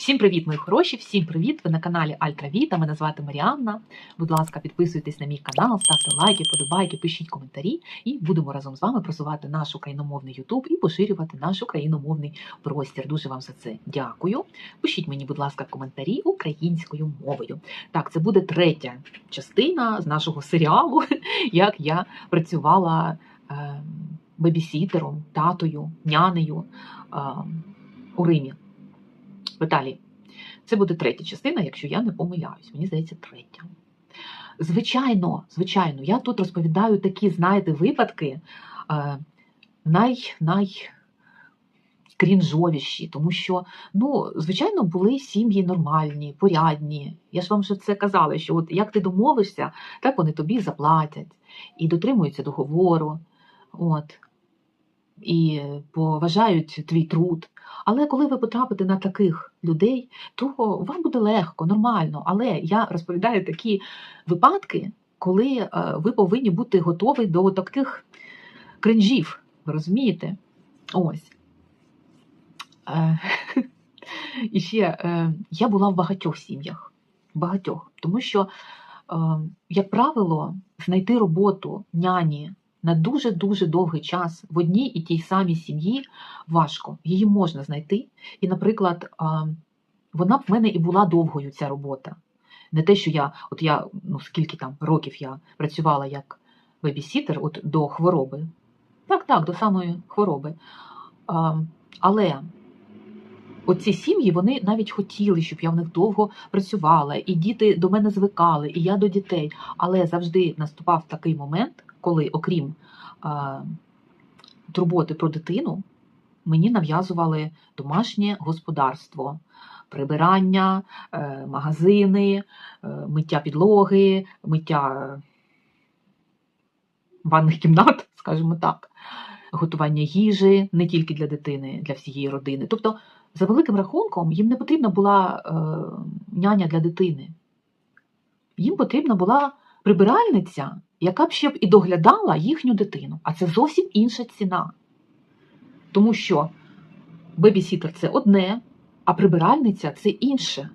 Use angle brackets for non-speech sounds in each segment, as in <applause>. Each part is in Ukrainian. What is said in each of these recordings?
Всім привіт, мої хороші! Всім привіт! Ви на каналі Альтравіта. Мене звати Маріанна. Будь ласка, підписуйтесь на мій канал, ставте лайки, подобайки, пишіть коментарі, і будемо разом з вами просувати наш україномовний Ютуб і поширювати наш україномовний простір. Дуже вам за це дякую. Пишіть мені, будь ласка, коментарі українською мовою. Так, це буде третя частина з нашого серіалу, <laughs> як я працювала е, бебісітером, татою, нянею е, у Римі в Це буде третя частина, якщо я не помиляюсь. Мені здається, третя. Звичайно, звичайно, я тут розповідаю такі, знаєте, випадки е, най, най крінжовіші, тому що, ну, звичайно, були сім'ї нормальні, порядні. Я ж вам вже це казала, що от як ти домовишся, так вони тобі заплатять і дотримуються договору. От. І поважають твій труд. Але коли ви потрапите на таких людей, то вам буде легко, нормально. Але я розповідаю такі випадки, коли е, ви повинні бути готові до таких кринжів. Ви розумієте? Ось. Е, <laughs> І ще е, я була в багатьох сім'ях. Багатьох. Тому що, як правило, знайти роботу няні на дуже-дуже довгий час в одній і тій самій сім'ї важко. Її можна знайти. І, наприклад, вона в мене і була довгою ця робота. Не те, що я, от я, ну скільки там років я працювала як бебісітер от до хвороби. Так, так, до самої хвороби. Але оці сім'ї вони навіть хотіли, щоб я в них довго працювала, і діти до мене звикали, і я до дітей. Але завжди наступав такий момент, коли, окрім а, турботи про дитину, мені нав'язували домашнє господарство, прибирання, е, магазини, е, миття підлоги, миття ванних кімнат, <laughs> скажімо так, готування їжі не тільки для дитини, для всієї родини. Тобто, за великим рахунком, їм не потрібна була е, няня для дитини. Їм потрібна була прибиральниця, яка б ще б і доглядала їхню дитину. А це зовсім інша ціна. Тому що бебісітер це одне, а прибиральниця це інше.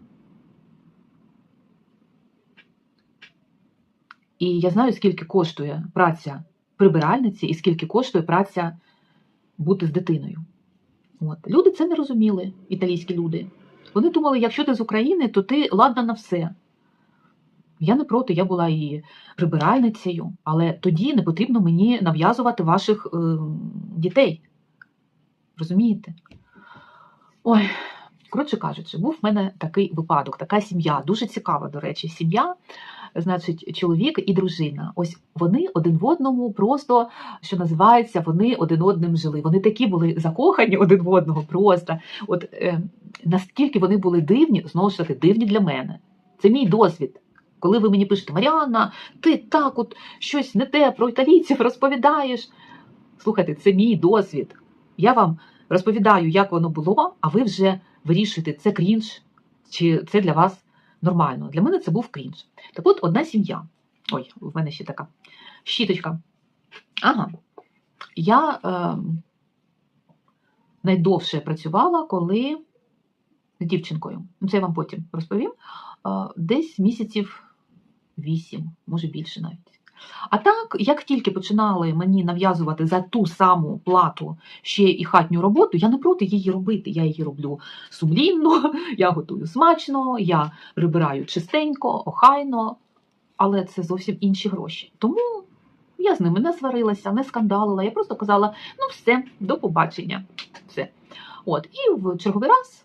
І я знаю, скільки коштує праця прибиральниці і скільки коштує праця бути з дитиною. От. Люди це не розуміли, італійські люди. Вони думали, якщо ти з України, то ти ладна на все. Я не проти, я була і прибиральницею, але тоді не потрібно мені нав'язувати ваших е, дітей. Розумієте? Ой, коротше кажучи, був в мене такий випадок, така сім'я, дуже цікава, до речі, сім'я, значить, чоловік і дружина. Ось вони один в одному, просто що називається, вони один одним жили. Вони такі були закохані один в одного, просто. От е, наскільки вони були дивні, знову ж таки, дивні для мене. Це мій досвід. Коли ви мені пишете, Маріанна, ти так от щось не те про італійців розповідаєш. Слухайте, це мій досвід. Я вам розповідаю, як воно було, а ви вже вирішуєте, це крінж, чи це для вас нормально. Для мене це був крінж. Так от одна сім'я. Ой, в мене ще така щіточка. Ага. Я е, найдовше працювала, коли з дівчинкою. Це я вам потім розповім. Десь місяців вісім, може більше навіть. А так, як тільки починали мені нав'язувати за ту саму плату ще і хатню роботу, я не проти її робити. Я її роблю сумлінно, <laughs> я готую смачно, я прибираю чистенько, охайно, але це зовсім інші гроші. Тому я з ними не сварилася, не скандалила. Я просто казала: ну все, до побачення. Все. От, І в черговий раз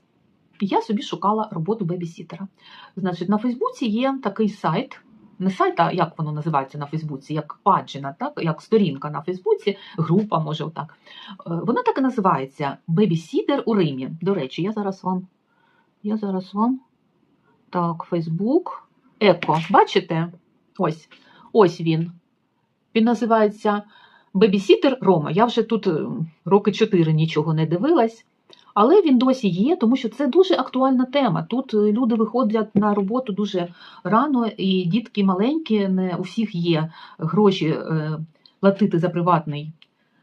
я собі шукала роботу бебісітера. Значить, на Фейсбуці є такий сайт не сайт, а як воно називається на Фейсбуці, як паджина, так? як сторінка на Фейсбуці, група, може, отак. Е, вона так і називається Бебісідер у Римі. До речі, я зараз вам. Я зараз вам. Так, Фейсбук. Еко. Бачите? Ось ось він. Він називається Бебісітер Рома. Я вже тут е, роки чотири нічого не дивилась. Але він досі є, тому що це дуже актуальна тема. Тут е, люди виходять на роботу дуже рано, і дітки маленькі, не у всіх є гроші е, платити за приватний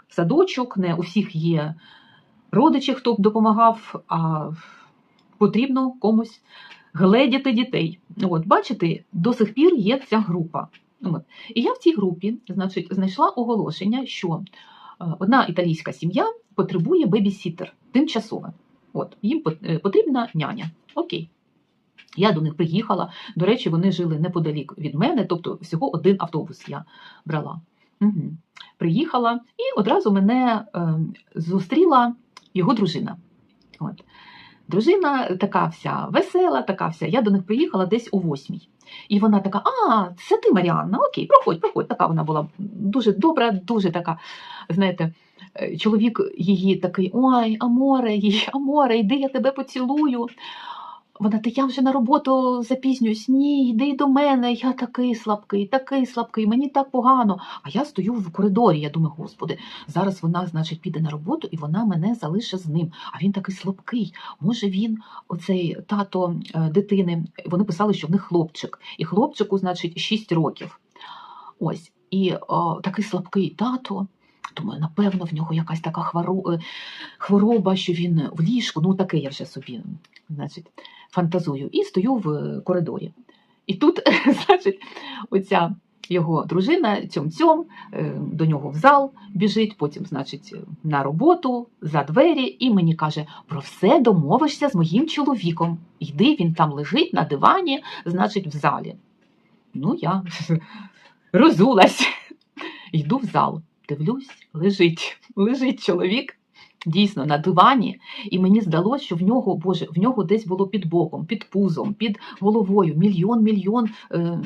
садочок, не у всіх є родичі, хто б допомагав. А потрібно комусь гледіти дітей. От, бачите, до сих пір є ця група. От. І я в цій групі значить, знайшла оголошення, що одна італійська сім'я потребує бебісітер тимчасове. От, їм е, потрібна няня. Окей. Я до них приїхала. До речі, вони жили неподалік від мене, тобто всього один автобус я брала. Угу. Приїхала і одразу мене е, зустріла його дружина. От. Дружина така вся весела, така вся. Я до них приїхала десь о восьмій. І вона така: А, це ти, Маріанна, окей, проходь, проходь. Така вона була дуже добра, дуже така, знаєте, е, чоловік її такий: Ой, Аморе, Аморе, йди, я тебе поцілую. Вона, та я вже на роботу запізнююсь. Ні, йди до мене. Я такий слабкий, такий слабкий, мені так погано. А я стою в коридорі. Я думаю, господи, зараз вона, значить, піде на роботу і вона мене залишить з ним. А він такий слабкий. Може, він, оцей тато е, дитини, вони писали, що в них хлопчик. І хлопчику, значить, 6 років. Ось. І о, такий слабкий тато. Думаю, напевно, в нього якась така е, хвороба, що він в ліжку. Ну, таке я вже собі, значить, фантазую. І стою в коридорі. І тут, <laughs> значить, оця його дружина цьом-цьом е, до нього в зал біжить, потім, значить, на роботу, за двері, і мені каже: про все домовишся з моїм чоловіком. Йди, він там лежить на дивані, значить, в залі. Ну, я <laughs> розулась. Йду в зал, дивлюсь, лежить, <laughs> лежить чоловік. Дійсно, на дивані, і мені здалося, що в нього, Боже, в нього десь було під боком, під пузом, під головою мільйон мільйон е,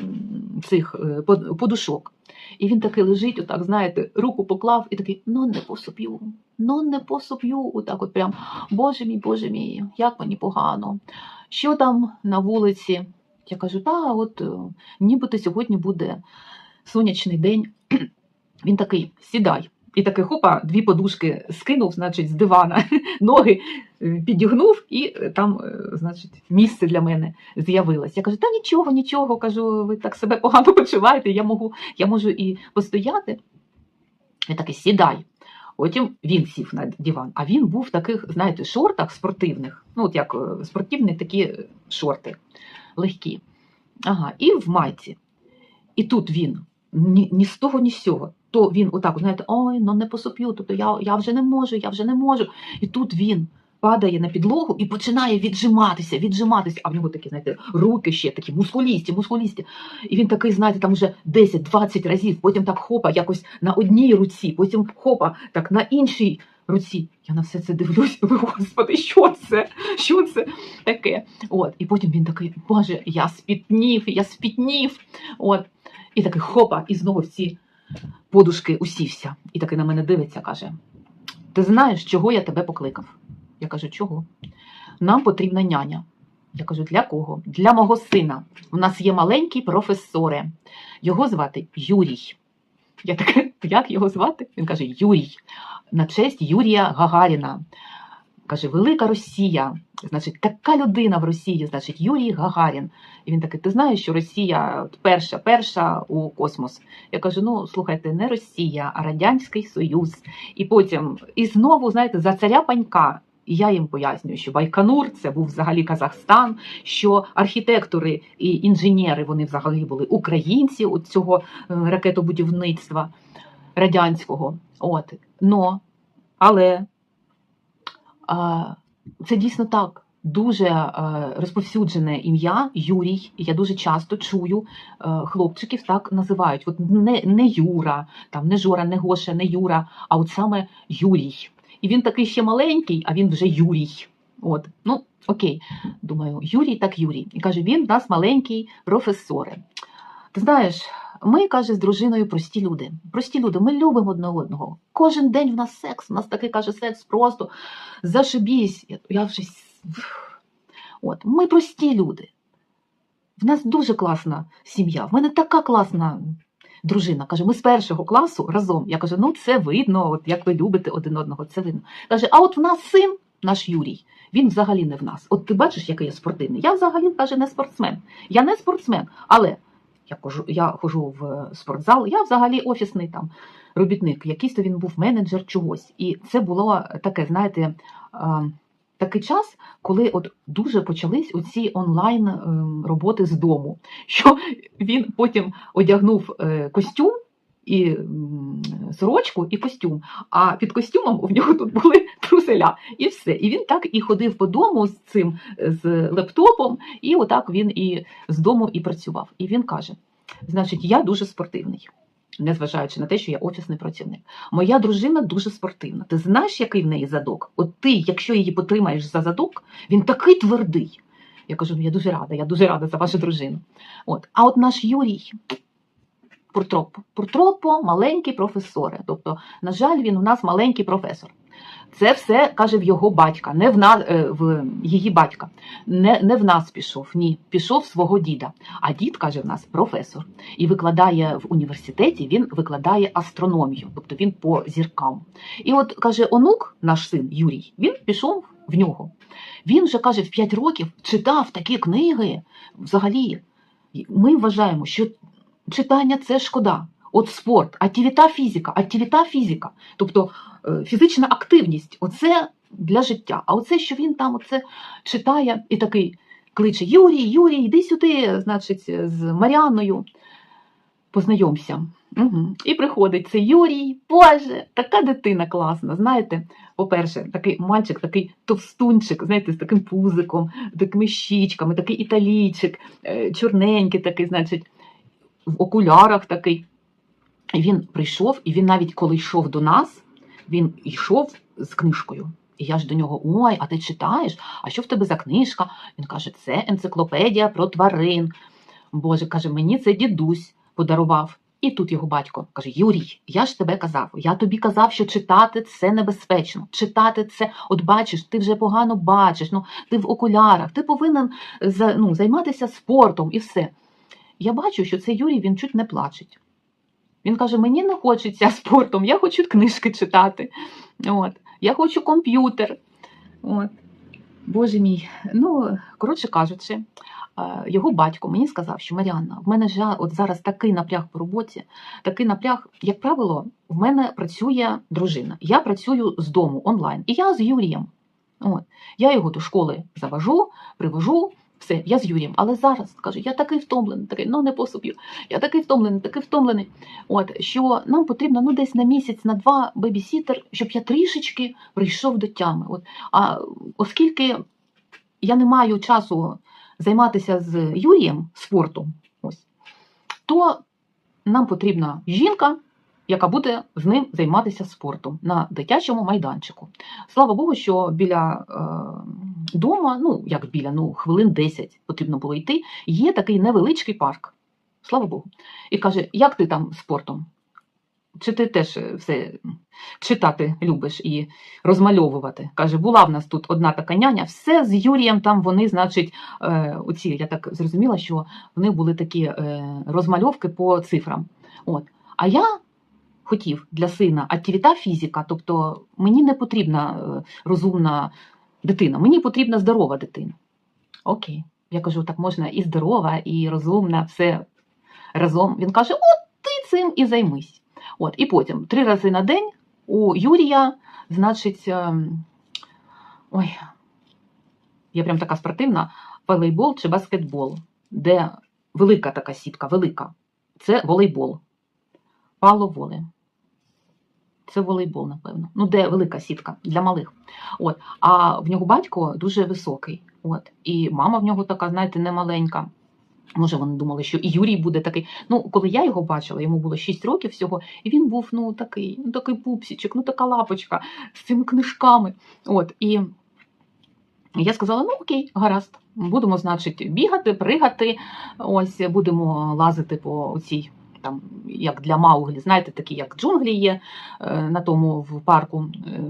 цих е, подушок. І він такий лежить, отак, знаєте, руку поклав і такий: ну не посоп'ю, ну не посоп'ю. Отак, от прям, Боже мій, Боже мій, як мені погано. Що там на вулиці? Я кажу, та от е, нібито сьогодні буде сонячний день. Він такий, сідай. І такий хопа, дві подушки скинув, значить, з дивана, <laughs> ноги е, підігнув, і е, там, е, значить, місце для мене з'явилось. Я кажу, та нічого, нічого, кажу, ви так себе погано <laughs> почуваєте, я можу, я можу і постояти. Він такий, сідай. Потім він сів на диван, а він був в таких, знаєте, шортах спортивних, ну, от як спортивні такі шорти, легкі. Ага, і в майці. І тут він ні, ні з того, ні з цього. То він отак, знаєте, ой, ну не посоп'ю, тобто я, я вже не можу, я вже не можу. І тут він падає на підлогу і починає віджиматися, віджиматися. А в нього такі, знаєте, руки ще такі мускулісті, мускулісті. І він такий, знаєте, там вже 10-20 разів, потім так хопа, якось на одній руці, потім хопа, так на іншій руці. Я на все це дивлюсь, <laughs> господи, що це? Що це таке? От, і потім він такий, Боже, я спітнів, я спітнів. От. І такий хопа, і знову в ці подушки усівся. І такий на мене дивиться, каже: Ти знаєш, чого я тебе покликав? Я кажу, чого? Нам потрібна няня. Я кажу, для кого? Для мого сина. У нас є маленький професоре. Його звати Юрій. Я така, як його звати? Він каже: Юрій, на честь Юрія Гагаріна. Каже, велика Росія, значить, така людина в Росії, значить, Юрій Гагарін. І він такий, ти знаєш, що Росія перша, перша у космос. Я кажу: ну слухайте, не Росія, а Радянський Союз. І потім, і знову, знаєте, за царя панька. І я їм пояснюю, що Байконур це був взагалі Казахстан, що архітектори і інженери вони взагалі були українці от цього е, ракетобудівництва радянського. От. Но, але це дійсно так. Дуже е, розповсюджене ім'я Юрій. Я дуже часто чую е, хлопчиків так називають. От не, не Юра, там не Жора, не Гоша, не Юра, а от саме Юрій. І він такий ще маленький, а він вже Юрій. От, ну окей, думаю, Юрій так Юрій. І каже, він в нас маленький професоре. Ти знаєш, ми каже з дружиною прості люди. Прості люди, ми любимо одне одного. Кожен день в нас секс. У нас такий каже секс просто зашибісь. Я, я вже от ми прості люди. В нас дуже класна сім'я. В мене така класна дружина. Каже, ми з першого класу разом. Я кажу, ну це видно, от як ви любите один одного, це видно. Каже, а от в нас син, наш Юрій, він взагалі не в нас. От ти бачиш, який я спортивний. Я взагалі каже, не спортсмен. Я не спортсмен, але я хожу, я хожу в спортзал, я взагалі офісний там робітник. Якийсь то він був менеджер чогось. І це було таке, знаєте, е, такий час, коли от дуже почались оці онлайн ем, роботи з дому, <laughs> що він потім одягнув е, костюм. І сорочку, і костюм. А під костюмом у нього тут були <laughs> труселя, і все. І він так і ходив по дому з цим з лептопом, і отак він і з дому і працював. І він каже: значить, я дуже спортивний, незважаючи на те, що я офісний працівник. Моя дружина дуже спортивна. Ти знаєш, який в неї задок? От ти, якщо її потримаєш за задок, він такий твердий. Я кажу, ну я дуже рада, я дуже рада за вашу дружину. От. А от наш Юрій. Пуртропо. Пуртропо маленький професоре. Тобто, на жаль, він у нас маленький професор. Це все каже в його батька, не в нас е, в її батька. Не, не в нас пішов, ні, пішов свого діда. А дід каже в нас професор і викладає в університеті. Він викладає астрономію, тобто він по зіркам. І от каже, онук, наш син Юрій, він пішов в нього. Він вже каже в 5 років читав такі книги. Взагалі, ми вважаємо, що читання це шкода. От спорт, активіта фізика, активіта фізика, тобто е, фізична активність, оце для життя. А оце, що він там оце читає і такий кличе Юрій, Юрій, йди сюди, значить, з Маріаною. Познайомся. Угу. І приходить цей Юрій, Боже, така дитина класна. Знаєте, по-перше, такий мальчик, такий товстунчик, знаєте, з таким пузиком, такими щічками, такий італійчик, е, чорненький такий, значить, в окулярах такий. Він прийшов, і він навіть коли йшов до нас, він йшов з книжкою. І я ж до нього: ой, а ти читаєш? А що в тебе за книжка? Він каже, це енциклопедія про тварин. Боже, каже, мені це дідусь подарував. І тут його батько каже: Юрій, я ж тебе казав, я тобі казав, що читати це небезпечно. Читати це, от бачиш, ти вже погано бачиш, ну ти в окулярах, ти повинен ну, займатися спортом і все. Я бачу, що цей Юрій він чуть не плачеть. Він каже: мені не хочеться спортом, я хочу книжки читати. От. Я хочу комп'ютер. От. Боже мій. Ну, коротше кажучи, е, його батько мені сказав, що Маріанна, в мене жа, от зараз такий напряг по роботі, такий напряг, як правило, в мене працює дружина. Я працюю з дому онлайн. І я з Юрієм. От. Я його до школи завожу, привожу. Все, я з Юрієм. Але зараз каже, я такий втомлений, такий, ну не пособ'ю. Я такий втомлений, такий втомлений. От що нам потрібно ну десь на місяць, на два бебісітер, щоб я трішечки прийшов до тями. От а оскільки я не маю часу займатися з Юрієм спортом, ось то нам потрібна жінка, яка буде з ним займатися спортом на дитячому майданчику. Слава Богу, що біля е, дома, ну як біля, ну хвилин 10 потрібно було йти, є такий невеличкий парк. Слава Богу. І каже, як ти там спортом? Чи ти теж е, все читати любиш і розмальовувати? Каже, була в нас тут одна така няня, все з Юрієм там вони, значить, е, оці, я так зрозуміла, що в них були такі е, розмальовки по цифрам. От. А я хотів для сина активіта фізика, тобто мені не потрібна е, розумна дитина, мені потрібна здорова дитина. Окей. Я кажу, так можна і здорова, і розумна, все разом. Він каже: от ти цим і займись. От, і потім три рази на день у Юрія, значить, ем, ой, я прям така спортивна, волейбол чи баскетбол, де велика така сітка, велика. Це волейбол. Пало воле. Це волейбол, напевно. Ну, де велика сітка для малих. От. А в нього батько дуже високий. От. І мама в нього така, знаєте, не маленька. Може, вони думали, що і Юрій буде такий. Ну, коли я його бачила, йому було 6 років всього, і він був ну такий, ну такий пупсічок, ну така лапочка з цими книжками. От і я сказала: ну окей, гаразд, будемо, значить, бігати, пригати. Ось будемо лазити по цій. Там, як для Мауглі, знаєте, такі, як джунглі є е, на тому в парку е,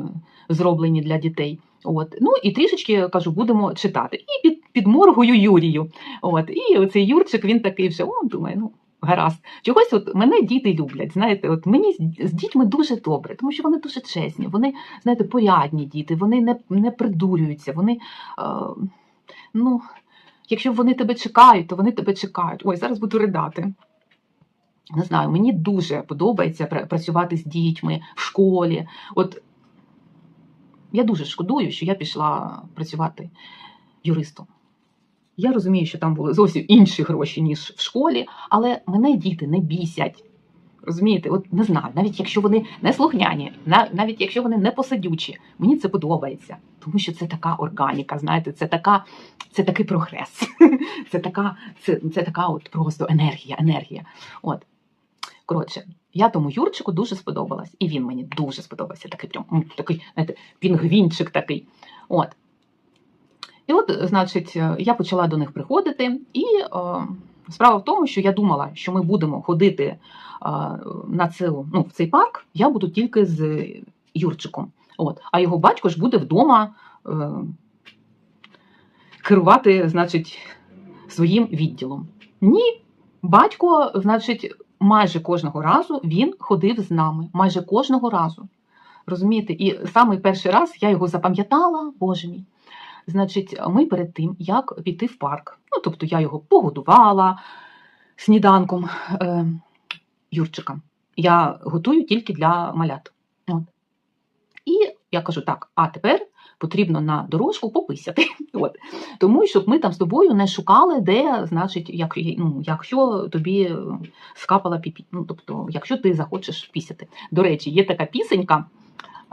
зроблені для дітей. От. Ну і трішечки кажу, будемо читати. І під, підморгую Юрію. От. І оцей Юрчик, він такий вже, о, думає, ну, гаразд. Чогось от мене діти люблять. Знаєте, от мені з, дітьми дуже добре, тому що вони дуже чесні, вони, знаєте, порядні діти, вони не, не придурюються, вони. Е, ну, якщо вони тебе чекають, то вони тебе чекають. Ой, зараз буду ридати. Не знаю, мені дуже подобається працювати з дітьми в школі. От Я дуже шкодую, що я пішла працювати юристом. Я розумію, що там були зовсім інші гроші, ніж в школі, але мене діти не бісять. Розумієте, от не знаю, навіть якщо вони не слухняні, навіть якщо вони не посадючі, мені це подобається, тому що це така органіка, знаєте, це така, це такий прогрес. <laughs> Це така, це, це така от просто енергія, енергія. От. Коротше, я тому Юрчику дуже сподобалась, і він мені дуже сподобався. Такий прям такий, знаєте, пінгвінчик такий. От. І от, значить, е, я почала до них приходити, і е, справа в тому, що я думала, що ми будемо ходити е, на цю, ну, в цей парк, я буду тільки з Юрчиком. От. А його батько ж буде вдома е, керувати, значить, своїм відділом. Ні, батько, значить, майже кожного разу він ходив з нами. Майже кожного разу. Розумієте? І самий перший раз я його запам'ятала, боже мій. Значить, ми перед тим, як піти в парк, ну тобто я його погодувала сніданком е, Юрчика. Я готую тільки для малят. От. І я кажу: так, а тепер потрібно на дорожку пописати. <laughs> От. Тому щоб ми там з тобою не шукали, де, значить, як, ну, якщо тобі е, скапала піпі. Ну, тобто, якщо ти захочеш пісяти. До речі, є така пісенька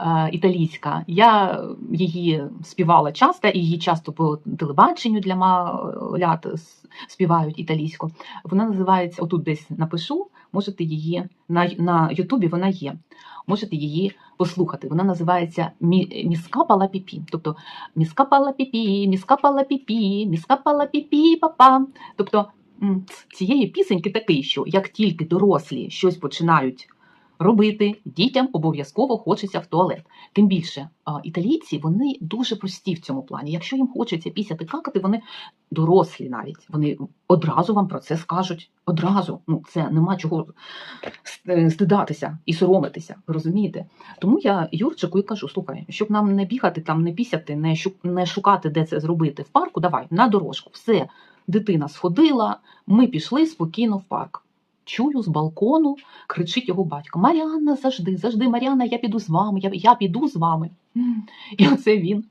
е, італійська. Я її співала часто, її часто по телебаченню для малят співають італійську. Вона називається, отут десь напишу, можете її на, на Ютубі вона є. Можете її послухати. Вона називається Міска пала піпі. Тобто міскапала піпі, міскапала піпі, міскапала піпі, папа. Тобто цієї пісеньки такий, що як тільки дорослі щось починають робити, дітям обов'язково хочеться в туалет. Тим більше італійці вони дуже прості в цьому плані. Якщо їм хочеться пісяти какати, вони дорослі навіть. Вони одразу вам про це скажуть. Одразу. Ну це нема чого стидатися і соромитися. Розумієте? Тому я Юрчику і кажу: слухай, щоб нам не бігати, там не пісяти, не не шукати, де це зробити в парку. Давай на дорожку. Все, дитина сходила. Ми пішли спокійно в парк. Чую з балкону, кричить його батько: Маріанна, завжди, завжди, Маріанна, я піду з вами, я, я піду з вами. І оце він.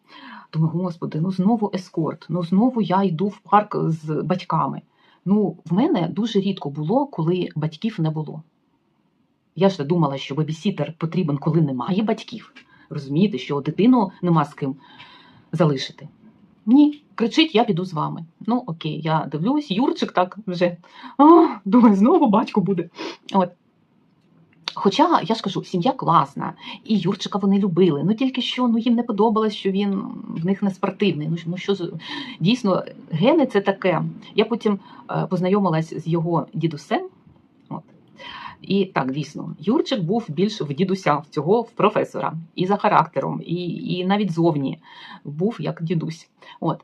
Думаю, господи, ну знову ескорт, ну знову я йду в парк з батьками. Ну, в мене дуже рідко було, коли батьків не було. Я ж думала, що бебісітер потрібен, коли немає батьків. Розумієте, що дитину нема з ким залишити. Ні, кричить, я піду з вами. Ну, окей, я дивлюсь, Юрчик так вже. О, думаю, знову батько буде. От. Хоча я ж кажу, сім'я класна, і Юрчика вони любили. Ну тільки що ну їм не подобалось, що він в них не спортивний. Ну, ну що дійсно, гени це таке. Я потім е, познайомилась з його дідусем. От. І так, дійсно, Юрчик був більш в дідуся в цього в професора, і за характером, і, і навіть зовні був як дідусь. От.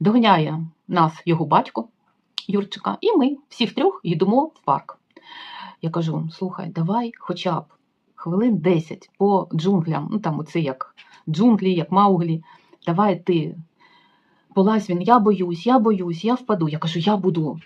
Доганяє нас його батько Юрчика, і ми всі втрьох йдемо в парк. Я кажу: слухай, давай хоча б хвилин 10 по джунглям, ну там оце як джунглі, як мауглі. Давай ти полазь він, я боюсь, я боюсь, я впаду. Я кажу, я буду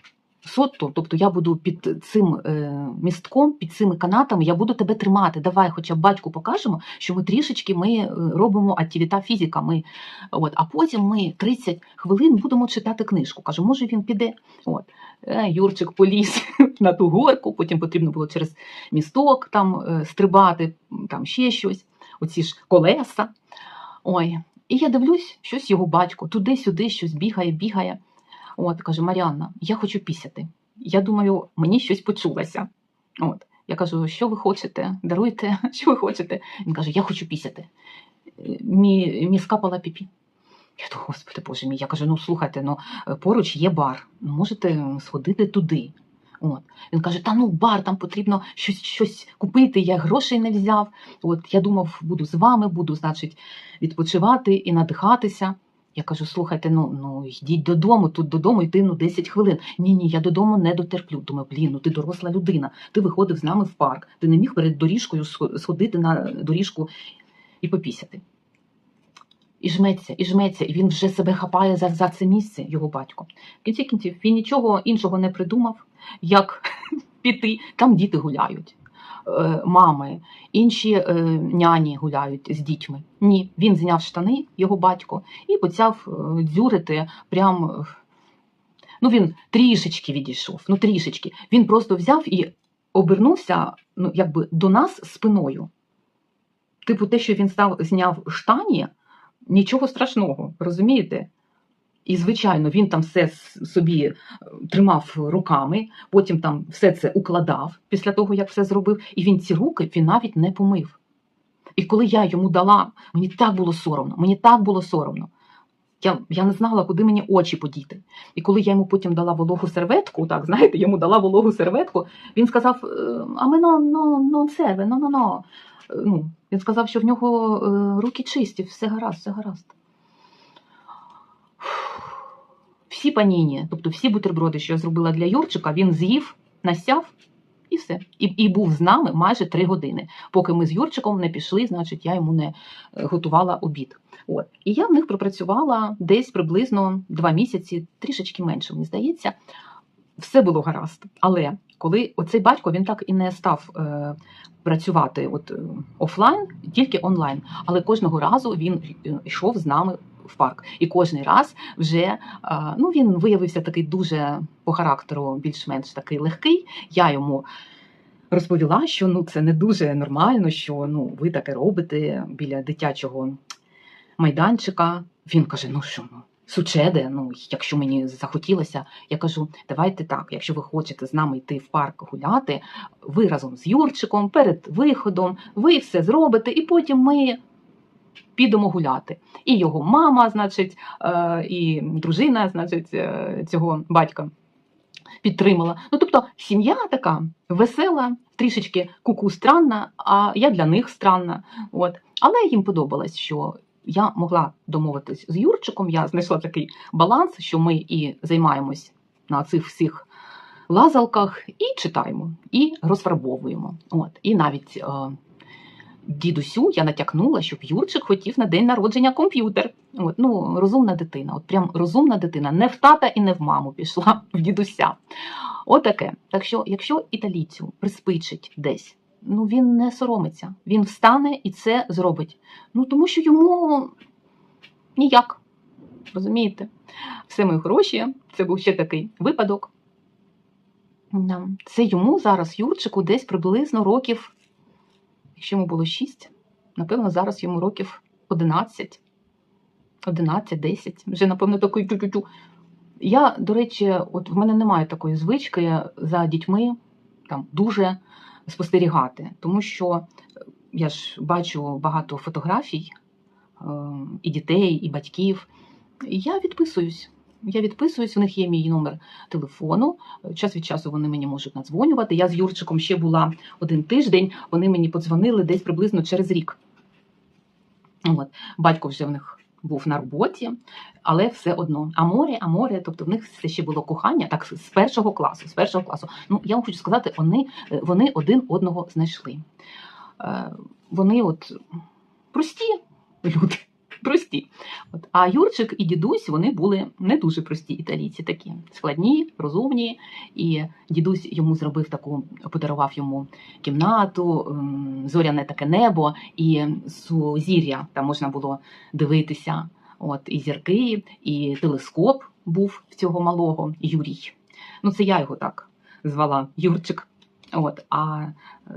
сотто, тобто я буду під цим е, містком, під цими канатами, я буду тебе тримати. Давай, хоча б батьку покажемо, що ми трішечки ми е, робимо активіта фізика. Ми, от, а потім ми 30 хвилин будемо читати книжку. Кажу, може він піде. От. Е, Юрчик поліз <laughs> на ту горку, потім потрібно було через місток там стрибати, там ще щось, оці ж колеса. Ой. І я дивлюсь, щось його батько, туди-сюди щось бігає, бігає. От, каже, Маріанна, я хочу пісяти. Я думаю, мені щось почулося. От. Я кажу, що ви хочете? Даруйте, <laughs> що ви хочете? Він каже, я хочу пісяти. Мі, мі скапала піпі. Я думаю, господи Боже мій, я кажу, ну слухайте, ну поруч є бар, можете сходити туди. От. Він каже, та ну бар, там потрібно щось, щось купити, я грошей не взяв. От я думав, буду з вами, буду, значить, відпочивати і надихатися. Я кажу, слухайте, ну, ну йдіть додому, тут додому йти ну 10 хвилин. Ні, ні, я додому не дотерплю. Думаю, блін, ну ти доросла людина. Ти виходив з нами в парк. Ти не міг перед доріжкою сходити на доріжку і попісяти. І жметься, і жметься, і він вже себе хапає за, за це місце, його батько. В кінці кінців він нічого іншого не придумав, як <laughs> піти. Там діти гуляють. Е, мами, інші е, няні гуляють з дітьми. Ні, він зняв штани, його батько, і почав е, дзюрити прям. Ну, він трішечки відійшов, ну трішечки. Він просто взяв і обернувся ну, якби до нас спиною. Типу, те, що він став, зняв штані, нічого страшного, розумієте? І, звичайно, він там все собі е, тримав руками, потім там все це укладав після того, як все зробив, і він ці руки він навіть не помив. І коли я йому дала, мені так було соромно, мені так було соромно. Я, я не знала, куди мені очі подіти. І коли я йому потім дала вологу серветку, так знаєте, йому дала вологу серветку, він сказав: «Е, а ми ну, ну, ну, це, ну, ну, ну. Він сказав, що в нього руки чисті, все гаразд, все гаразд. Всі паніні, тобто всі бутерброди, що я зробила для Юрчика, він з'їв, насяв і все. І, і був з нами майже три години. Поки ми з Юрчиком не пішли, значить, я йому не е, готувала обід. От. І я в них пропрацювала десь приблизно два місяці, трішечки менше, мені здається. Все було гаразд. Але коли оцей батько він так і не став е, працювати от, е, офлайн, тільки онлайн. Але кожного разу він е, йшов з нами в парк. І кожний раз вже е, ну, він виявився такий дуже по характеру, більш-менш такий легкий. Я йому розповіла, що ну, це не дуже нормально, що ну, ви таке робите біля дитячого майданчика. Він каже: ну що, ну, сучеде, ну, якщо мені захотілося, я кажу, давайте так, якщо ви хочете з нами йти в парк гуляти, ви разом з Юрчиком перед виходом, ви все зробите, і потім ми підемо гуляти. І його мама, значить, е, і дружина, значить, е, цього батька. Підтримала. Ну, тобто, сім'я така весела, трішечки куку странна, а я для них странна. От. Але їм подобалось, що я могла домовитись з Юрчиком. Я знайшла такий баланс, що ми і займаємось на цих всіх лазалках, і читаємо, і розфарбовуємо. От. І навіть е, дідусю я натякнула, щоб Юрчик хотів на день народження комп'ютер. От, ну, розумна дитина, от прям розумна дитина, не в тата і не в маму пішла <laughs> в дідуся. Отаке. Так що, якщо італійцю приспичить десь, ну він не соромиться, він встане і це зробить. Ну тому що йому ніяк. Розумієте? Все мої гроші, це був ще такий випадок. Це йому зараз, Юрчику, десь приблизно років, якщо йому було 6, напевно, зараз йому років 11, 11, 10. Вже, напевно, такий тю-тю-тю. Я, до речі, от в мене немає такої звички за дітьми там дуже спостерігати, тому що е, я ж бачу багато фотографій е, і дітей, і батьків. Я відписуюсь. Я відписуюсь, у них є мій номер телефону. Час від часу вони мені можуть надзвонювати. Я з Юрчиком ще була один тиждень. Вони мені подзвонили десь приблизно через рік. От. Батько вже в них був на роботі, але все одно. А море, а море, тобто в них все ще було кохання, так з першого класу. З першого класу. Ну, я вам хочу сказати, вони, е, вони один одного знайшли. Е, Вони от прості люди. Прості. От. А Юрчик і дідусь вони були не дуже прості італійці, такі складні, розумні. І дідусь йому зробив таку, подарував йому кімнату, ем, зоряне таке небо і сузір'я. Там можна було дивитися. От, і зірки, і телескоп був в цього малого Юрій. Ну, це я його так звала Юрчик. От, а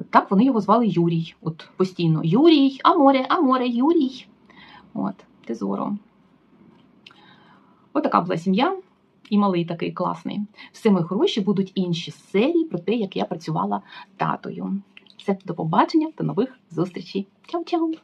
так вони його звали Юрій. От постійно Юрій, а море, а море, Юрій. От, тезоро. Отака була сім'я. І малий такий класний. Все мої гроші будуть інші серії про те, як я працювала татою. Все, до побачення, до нових зустрічей. Чау-чау!